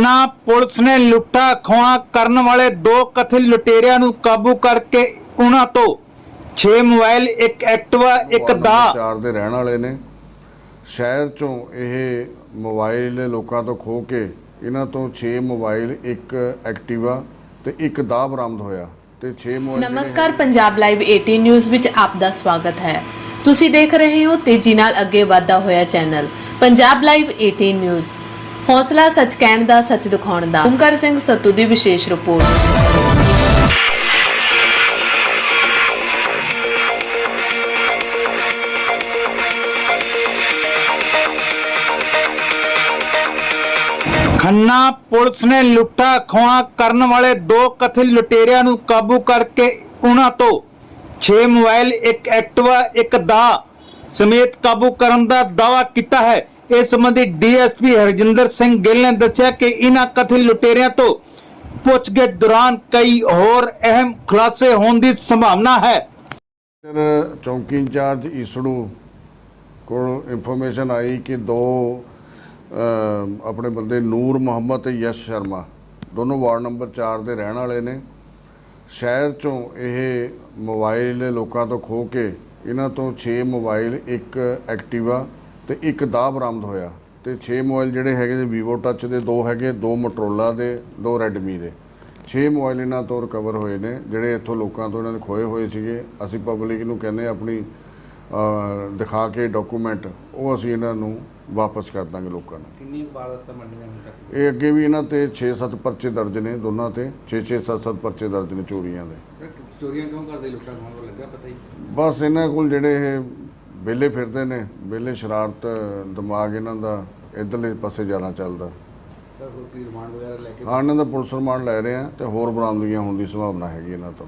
Khanna police ਨੇ ਲੁੱਟਾ ਖੋਹਾਂ ਕਰਨ ਵਾਲੇ ਦੋ ਕਥਿਤ ਲੁਟੇਰਿਆਂ ਨੂੰ ਕਾਬੂ ਕਰਕੇ ਉਹਨਾਂ ਤੋਂ 6 ਮੋਬਾਈਲ ਇੱਕ ਐਕਟਿਵਾ ਇੱਕ ਦਾ। ਚਾਰ ਦੇ ਰਹਿਣ ਵਾਲੇ ਨੇ। ਸ਼ਹਿਰ ਚੋਂ ਇਹ ਮੋਬਾਈਲ ਲੋਕਾਂ ਤੋਂ ਖੋ ਕੇ ਇਹਨਾਂ ਤੋਂ 6 ਮੋਬਾਈਲ ਇੱਕ ਐਕਟਿਵਾ ਤੇ ਇੱਕ ਦਾ ਬਰਾਮਦ ਹੋਇਆ ਤੇ 6 ਮੋਬਾਈਲ ਨਮਸਕਾਰ ਪੰਜਾਬ ਲਾਈਵ 18 ਨਿਊਜ਼ ਵਿੱਚ ਆਪ ਦਾ ਸਵਾਗਤ ਹੈ। ਤੁਸੀਂ ਦੇਖ ਰਹੇ ਹੋ ਤੇਜ਼ੀ ਨਾਲ ਅੱਗੇ ਵਧਦਾ ਹੋਇਆ ਚੈਨਲ ਪੰਜਾਬ ਲਾਈਵ 18 ਨਿਊਜ਼ ਹੌਸਲਾ ਸੱਚ ਕਹਿਣ ਦਾ, ਸੱਚ ਦਿਖਾਉਣ ਦਾ। ਓਮਕਾਰ ਸਿੰਘ ਸੱਤੂ ਦੀ ਵਿਸ਼ੇਸ਼ ਰਿਪੋਰਟ। ਖੰਨਾ ਪੁਲਿਸ ਨੇ ਲੁੱਟਾ ਖੋਹਾਂ ਕਰਨ ਵਾਲੇ ਦੋ ਕਥਿਤ ਲੁਟੇਰਿਆਂ ਨੂੰ ਕਾਬੂ ਕਰਕੇ ਉਹਨਾਂ ਤੋਂ 6 ਮੋਬਾਈਲ, ਇੱਕ ਐਕਟਿਵਾ, ਇੱਕ ਦਾ ਸਮੇਤ ਕਾਬੂ ਕਰਨ ਦਾ ਦਾਅਵਾ ਕੀਤਾ ਹੈ। ਇਸ ਸੰਬੰਧੀ ਡੀਐਸਪੀ ਹਰਜਿੰਦਰ ਸਿੰਘ ਗਿੱਲ ਨੇ ਦੱਸਿਆ ਕਿ ਇਹਨਾਂ ਕਥਿਤ ਲੁਟੇਰਿਆਂ ਤੋਂ ਪੁੱਛਗਿੱਛ ਦੌਰਾਨ ਕਈ ਹੋਰ ਅਹਿਮ ਖੁਲਾਸੇ ਹੋਣ ਦੀ ਸੰਭਾਵਨਾ ਹੈ। ਸਰ, ਚੌਂਕੀ ਇੰਚਾਰਜ ਈਸੜੂ ਕੋਲ ਇਨਫੋਰਮੇਸ਼ਨ ਆਈ ਕਿ ਦੋ ਆਪਣੇ ਬੰਦੇ ਨੂਰ ਮੁਹੰਮਦ ਤੇ ਯਸ਼ ਸ਼ਰਮਾ, ਦੋਨੋਂ ਵਾਰਡ ਨੰਬਰ 4 ਦੇ ਰਹਿਣ ਵਾਲੇ ਨੇ। ਸ਼ਹਿਰ ਚੋਂ ਇਹ ਮੋਬਾਈਲ ਲੋਕਾਂ ਤੋਂ ਖੋ ਕੇ ਇਹਨਾਂ ਤੋਂ 6 ਮੋਬਾਈਲ, ਇੱਕ ਐਕਟਿਵਾ ਤੇ ਇੱਕ ਦਾ ਬਰਾਮਦ ਹੋਇਆ ਤੇ 6 ਮੋਬਾਈਲ ਜਿਹੜੇ ਹੈਗੇ ਨੇ ਵੀਵੋ ਟੱਚ ਦੇ ਦੋ ਹੈਗੇ ਦੋ ਮੋਟਰੋਲਾ ਦੇ ਦੋ ਰੈਡਮੀ ਦੇ। 6 ਮੋਬਾਈਲ ਇਹਨਾਂ ਤੋਂ ਰਿਕਵਰ ਹੋਏ ਨੇ ਜਿਹੜੇ ਇੱਥੋਂ ਲੋਕਾਂ ਤੋਂ ਇਹਨਾਂ ਨੇ ਖੋਏ ਹੋਏ ਸੀਗੇ। ਅਸੀਂ ਪਬਲਿਕ ਨੂੰ ਕਹਿੰਦੇ ਆਪਣੀ ਦਿਖਾ ਕੇ ਡਾਕੂਮੈਂਟ ਉਹ ਅਸੀਂ ਇਹਨਾਂ ਨੂੰ ਵਾਪਸ ਕਰ ਦਾਂਗੇ ਲੋਕਾਂ ਨੂੰ। ਕਿੰਨੀ ਵਾਰਦਾਤਾਂ ਮੰਡੀਆਂ ਤੱਕ ਇਹ ਅੱਗੇ ਵੀ ਇਹਨਾਂ ਤੇ 6-7 ਪਰਚੇ ਦਰਜ ਨੇ ਦੋਨਾਂ ਤੇ 6-6 7-7 ਪਰਚੇ ਦਰਜ ਨੇ ਚੋਰੀਆਂ ਦੇ। ਚੋਰੀਆਂ ਕਿਉਂ ਕਰਦੇ? ਲੁੱਟਾਂ ਤੋਂ ਲੱਗਾ ਪਤਾ ਹੀ। ਬਸ ਇਹਨਾਂ ਕੋਲ ਜਿਹੜੇ ਇਹ ਵਿਹਲੇ ਫਿਰਦੇ ਨੇ ਵਿਹਲੇ ਸ਼ਰਾਰਤ ਦਿਮਾਗ ਇਹਨਾਂ ਦਾ ਇਧਰਲੇ ਪਾਸੇ ਜ਼ਿਆਦਾ ਚੱਲਦਾ। ਸਰ ਹੋਰ ਕੀ ਰਿਮਾਂਡ ਵਗੈਰਾ ਲੈ ਕੇ ਹਾਂ ਇਹਨਾਂ ਦਾ ਪੁਲਿਸ ਰਿਮਾਂਡ ਲੈ ਰਹੇ ਆ ਤੇ ਹੋਰ ਬਰਾਮਦਗੀਆਂ ਹੋਣ ਦੀ ਸੰਭਾਵਨਾ ਹੈਗੀ ਇਹਨਾਂ ਤੋਂ।